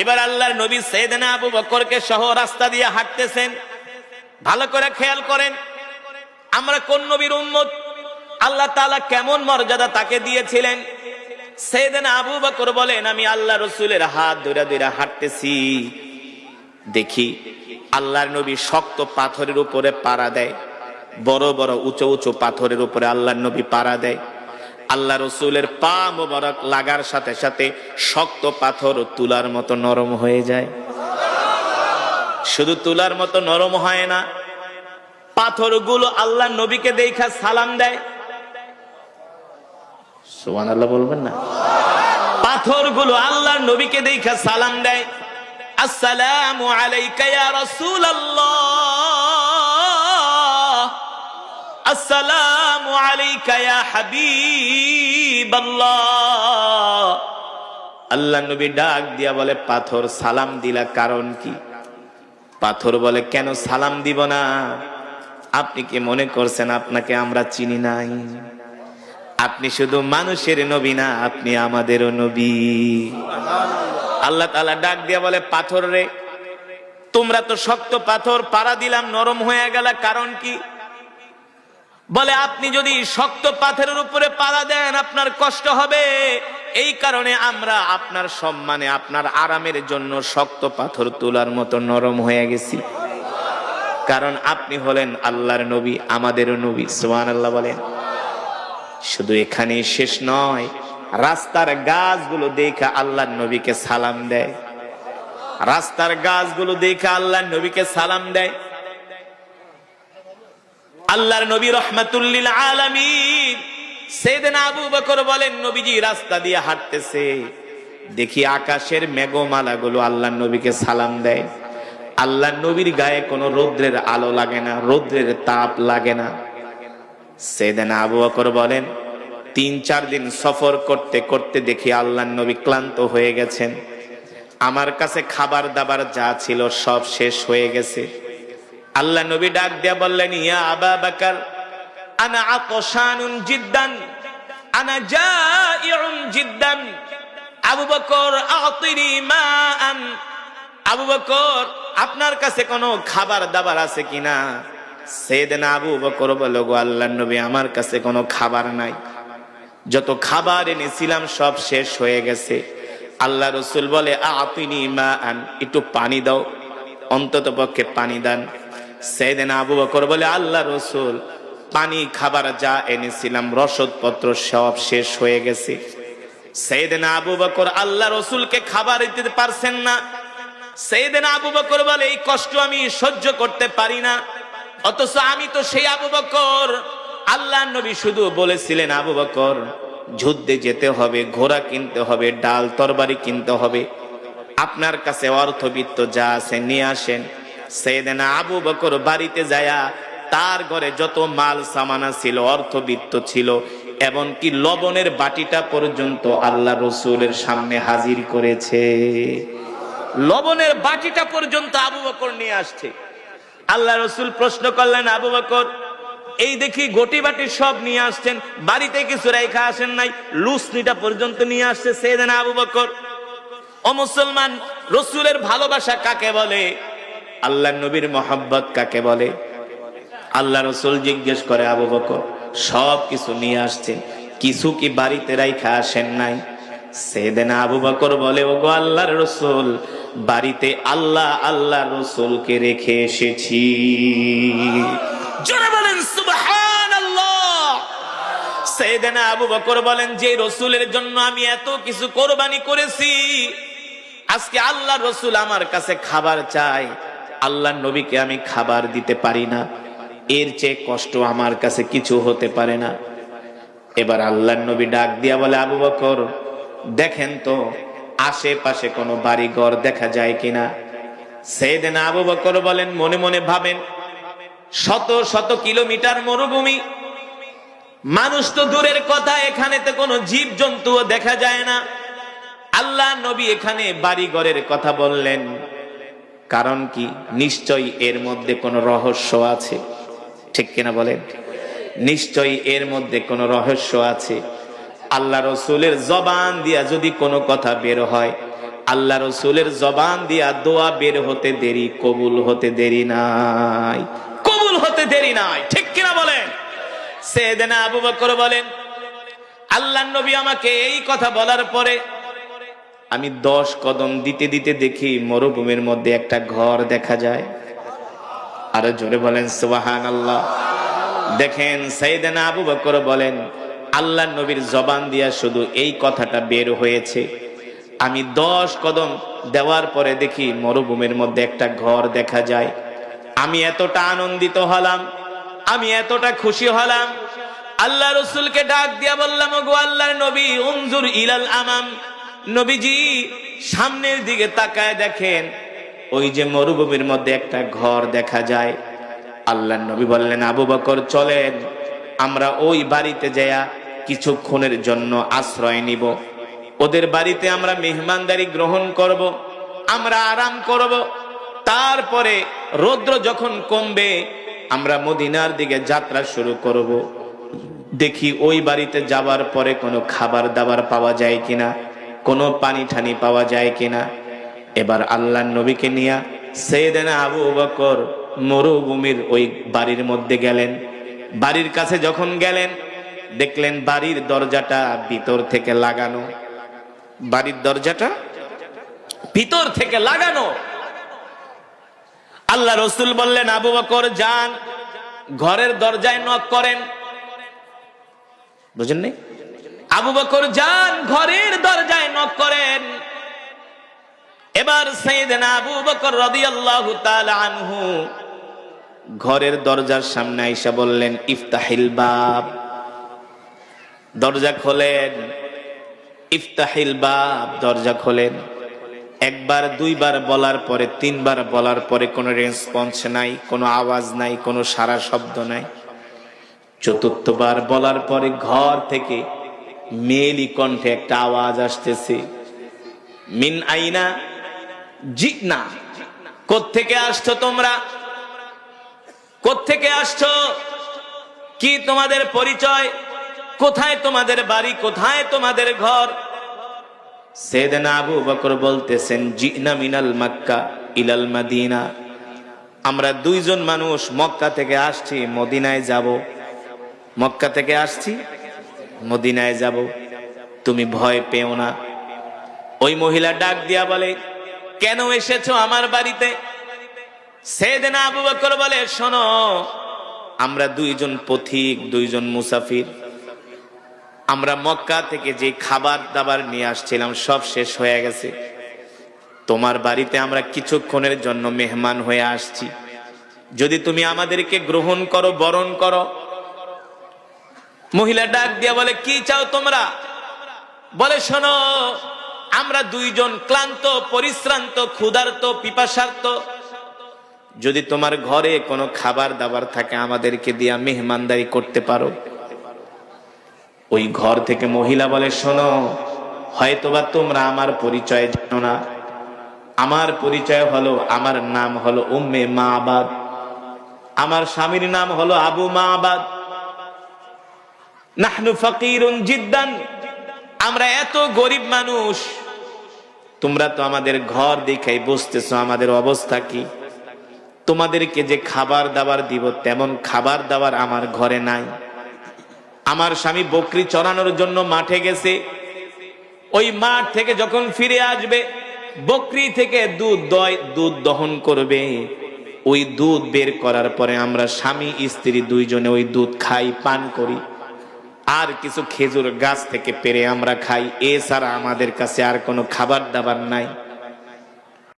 এবার আল্লাহর নবী সৈয়দনা আবু বকরকে সহ রাস্তা দিয়ে হাঁটতেছেন। ভালো করে খেয়াল করেন, আমরা কোন নবীর উম্মত? আল্লাহ তাআলা কেমন মর্যাদা তাকে দিয়েছিলেন? সৈয়দনা আবু বকর বলেন, আমি আল্লাহ রসুলের হাত ধরে ধরে হাঁটতেছি। দেখি, আল্লাহর নবী শক্ত পাথরের উপরে পাড়া দেয়, বড় বড় উঁচু উঁচু পাথরের উপরে আল্লাহর নবী পাড়া দেয়। আল্লাহ রসুলের পা মোবারক লাগার সাথে সাথে শক্ত পাথর তুলার মতো নরম হয়ে যায়। শুধু তুলার মতো নরম হয় না, পাথরগুলো আল্লাহ নবীকে দেখা সালাম দেয়। সুমান আল্লাহ বলবেন না? পাথরগুলো আল্লাহ নবীকে দেখা সালাম দেয়। আসসালামু আলাইকা ইয়া রাসূলুল্লাহ। আসসালামু আলাইকা ইয়া হাবিবাল্লাহ। আল্লাহ নবী ডাক দিয়া বলে, পাথর সালাম দিলা কারণ কি? পাথর বলে, কেন সালাম দিব না? আপনি কি মনে করছেন আপনাকে আমরা চিনি নাই? আপনি শুধু মানুষের নবী না, আপনি আমাদেরও নবী। আল্লাহ তাআলা ডাক দিয়া বলে, পাথর রে, তোমরা তো শক্ত পাথর, পাড়া দিলাম, নরম হয়ে গেল, কারণ কি? বলে, আপনি যদি শক্ত পাথরের উপরে পাড়া দেন, আপনার কষ্ট হবে। এই কারণে আমরা আপনার সম্মানে, আপনার আরামের জন্য শক্ত পাথর তোলার মতো নরম হয়ে গেছি। কারণ আপনি হলেন আল্লাহর নবী, আমাদেরও নবী সোহান আল্লাহ বলেন। শুধু এখানে শেষ নয়, রাস্তার গাছগুলো দেখে আল্লাহর নবীকে সালাম দেয়। রাস্তার গাছগুলো দেখে আল্লাহর নবীকে সালাম দেয়। আল্লাহর নবী রহমাতুল্লিল আলামিন। সেদিন আবু বকর বলেন, নবীজি রাস্তা দিয়ে হাঁটতেছে। দেখি আকাশের মেঘমালাগুলো আল্লাহর নবীকে সালাম দেয়। আল্লাহর নবীর গায়ে কোনো রৌদ্রের আলো লাগে না, রৌদ্রের তাপ লাগে না। সেদিন আবু বকর বলেন, তিন চার দিন সফর করতে করতে দেখি আল্লাহর নবী ক্লান্ত হয়ে গেছেন। আমার কাছে খাবার দাবার যা ছিল সব শেষ হয়ে গেছে। আল্লাহ নবী ডাক দিয়া বললেন, ইয়া আবা বাকার, আনা আতশানুন জিদ্দান, আনা জাইউন জিদ্দান, আবু বকর আতিনি মাআন, আবু বকর, আপনার কাছে কোনো খাবার দাবার আছে কিনা? সেদিনা আবু বকর বলো গো আল্লাহ নবী, আমার কাছে কোনো খাবার নাই। যত খাবার এনেছিলাম, সব শেষ হয়ে গেছে। আল্লাহ রসুল বলে, আতিনি মা আন একটু পানি দাও অন্তত পক্ষে পানি দান। সেদিন আবু বকর বলে, আল্লাহ রসুল, পানি, খাবার যা এনেছিলাম, রসদপত্র সব শেষ হয়ে গেছে। সেদিন আবু বকর, আল্লাহ রসুলকে খাবার দিতে পারছেন না। সেদিন আবু বকর বলে, এই কষ্ট আমি সহ্য করতে পারি না। অথচ আমি তো সেই আবু বকর। আল্লাহ নবী শুধু বলেছিলেন, আবু বকর, যুদ্ধে যেতে হবে, ঘোড়া কিনতে হবে, ডাল তরবারি কিনতে হবে। আপনার কাছে অর্থবিত্ত যা আছে, নিয়ে আসেন। সেদিন আবু বকর বাড়িতে যায়া তার ঘরে যত মাল সামানা ছিল, অর্থবিত্ত ছিল, এমনকি লবণের বাটিটা পর্যন্ত আল্লাহ রসুলের সামনে হাজির করেছে। লবণের বাটিটা পর্যন্ত আবু বকর নিয়ে আসছে। আল্লাহ রসুল প্রশ্ন করলেন, আবু বকর, এই দেখি গটি বাটি সব নিয়ে আসছেন, বাড়িতে কিছু রেখা আসেন নাই, লুসনিটা পর্যন্ত নিয়ে আসছে সেদিন আবু বকর। ও মুসলমান, রসুলের ভালোবাসা কাকে বলে? আল্লাহ নবীর মোহাব্বত কাকে বলে? আল্লাহ রসুল জিজ্ঞেস করে আবু বকর, সব কিছু নিয়ে আসছেন কিছু কি বাড়িতে রাইখা আসেন নাই? সেদিন আবু বকর বলে ও গো আল্লাহর রসুল, বাড়িতে আল্লাহ আল্লাহ রসুলকে রেখে এসেছি। বলেন সেদিনা আবু বকর বলেন, যে রসুলের জন্য আমি এত কিছু কোরবানি করেছি, আজকে আল্লাহ রসুল আমার কাছে খাবার চাই আল্লাহ নবীকে আমি খাবার দিতে পারি না। এর চেয়ে কষ্ট আমার কাছে কিছু হতে পারে না। এবার আল্লাহ নবী ডাক দিয়া বলে, আবু বকর, দেখেন তো, আশেপাশে কোনো বাড়ি ঘর দেখা যায় কিনা? সেদিন আবু বকর বলেন, মনে মনে ভাবেন, শত শত কিলোমিটার মরুভূমি। মানুষ তো দূরের কথা এখানে তো কোনো জীব জন্তুও দেখা যায় না। আল্লাহ নবী এখানে বাড়ি ঘরের কথা বললেন। কারণ কি? নিশ্চয়ই এর মধ্যে কোনো রহস্য আছে। ঠিক কিনা বলেন? নিশ্চয়ই এর মধ্যে কোনো রহস্য আছে। আল্লাহ রসুলের জবান দিয়া যদি কোনো কথা বের হয়, আল্লাহ রসুলের জবান দিয়া দোয়া বের হতে দেরি, কবুল হতে দেরি নাই। কবুল হতে দেরি নাই, ঠিক কিনা বলেন? সেদিনা আবু বকর বলেন, আল্লাহ নবী আমাকে এই কথা বলার পরে আমি দশ কদম দিতে দিতে দেখি মরুভূমির মধ্যে একটা ঘর দেখা যায়। আরও জোরে বলেন সুবাহান আল্লাহ দেখেন সাইদানা আবু বকর বলেন, আল্লাহ নবীর জবান দিয়া শুধু এই কথাটা বের হয়েছে। আমি দশ কদম দেওয়ার পরে দেখি মরুভূমির মধ্যে একটা ঘর দেখা যায়। আমি এতটা আনন্দিত হলাম, আমি এতটা খুশি হলাম। আল্লাহ রসুলকে ডাক দিয়া বললাম গো আল্লাহর নবী ইলাল আমাম। নবীজি সামনের দিকে তাকায় দেখেন, ওই যে মরুভূমির মধ্যে একটা ঘর দেখা যায়। আল্লাহ নবী বললেন, আবু বকর, চলেন, আমরা ওই বাড়িতে যায়া কিছুক্ষণের জন্য আশ্রয় নিব। ওদের বাড়িতে আমরা মেহমানদারি গ্রহণ করব, আমরা আরাম করব। তারপরে রৌদ্র যখন কমবে, আমরা মদিনার দিকে যাত্রা শুরু করব। দেখি ওই বাড়িতে যাবার পরে কোনো খাবার দাবার পাওয়া যায় কিনা। কোনো পানি ঠানি পাওয়া যায় কিনা? এবার আল্লাহ নবীকে নিয়া সেদেনা আবু বকর মরুভূমির ওই বাড়ির মধ্যে গেলেন। বাড়ির কাছে যখন গেলেন, দেখলেন বাড়ির দরজাটা ভিতর থেকে লাগানো। বাড়ির দরজাটা ভিতর থেকে লাগানো। আল্লাহ রসুল বললেন, আবু বকর, যান। ঘরের দরজায় নক করেন। বুঝেন আবু বকর যান ঘরের দরজায় নক করেন। এবার সাইয়েদনা আবু বকর রাদিয়াল্লাহু তাআলা আনহু ঘরের দরজার সামনে আইসা বললেন, ইফতাহিল বাব। দরজা খোলেন। ইফতাহিল বাব। দরজা খোলেন। একবার, দুইবার বলার পরে, তিনবার বলার পরে কোনো রেসপন্স নাই, কোনো আওয়াজ নাই, কোনো সারা শব্দ নাই। চতুর্থবার বলার পরে ঘর থেকে মেলি কণ্ঠে একটা আওয়াজ আসতেছে। মিন আইনা? জিনা কোত্থেকে আসছো তোমরা? কোত্থেকে আসছো? কি তোমাদের পরিচয়? কোথায় তোমাদের বাড়ি? কোথায় তোমাদের ঘর? সেদিনা আবু বকর বলতেছেন জিনা মিনাল মাক্কা ইলাল মাদিনা। আমরা দুইজন মানুষ মক্কা থেকে আসছি, মদিনায় যাব। মক্কা থেকে আসছি? মদিনায় যাব। তুমি ভয় পেও না। ওই মহিলা ডাক দিয়া বলে, কেন এসেছ আমার বাড়িতে? সেদিনা আবু বকর বলে, শোনো, আমরা দুইজন পথিক, দুইজন মুসাফির। আমরা মক্কা থেকে যে খাবার দাবার নিয়ে আসছিলাম, সব শেষ হয়ে গেছে। তোমার বাড়িতে আমরা কিছুক্ষণের জন্য মেহমান হয়ে আসছি। যদি তুমি আমাদেরকে গ্রহণ করো, বরণ করো মহিলা ডাক দিয়া বলে, কি চাও তোমরা? বলে, শোনো, আমরা দুইজন ক্লান্ত, পরিশ্রান্ত, ক্ষুধার্ত, পিপাসার্ত। যদি তোমার ঘরে কোনো খাবার দাবার থাকে, আমাদেরকে দিয়া মেহমানদারি করতে পারো। ওই ঘর থেকে মহিলা বলে, শোনো, হয়তোবা তোমরা আমার পরিচয় জানো না। আমার পরিচয় হলো, আমার নাম হলো উম্মে মা আবাদ আমার স্বামীর নাম হলো আবু মা আবাদ নাহনু ফকিরুন জিদ্দান। আমরা এত গরিব মানুষ। তোমরা তো আমাদের ঘর দেখাই বুঝতেছো আমাদের অবস্থা কি? তোমাদেরকে যে খাবার দাবার দিব, তেমন খাবার দাবার আমার ঘরে নাই। আমার স্বামী বকরি চড়ানোর জন্য মাঠে গেছে। ওই মাঠ থেকে যখন ফিরে আসবে, বকরি থেকে দুধ দয়, দুধ দহন করবে। ওই দুধ বের করার পরে আমরা স্বামী, স্ত্রী দুইজনে ওই দুধ খাই, পান করি। আর কিছু খেজুর গাছ থেকে পেরে আমরা খাই। এছাড়া আমাদের কাছে আর কোনো খাবার দাবার নাই।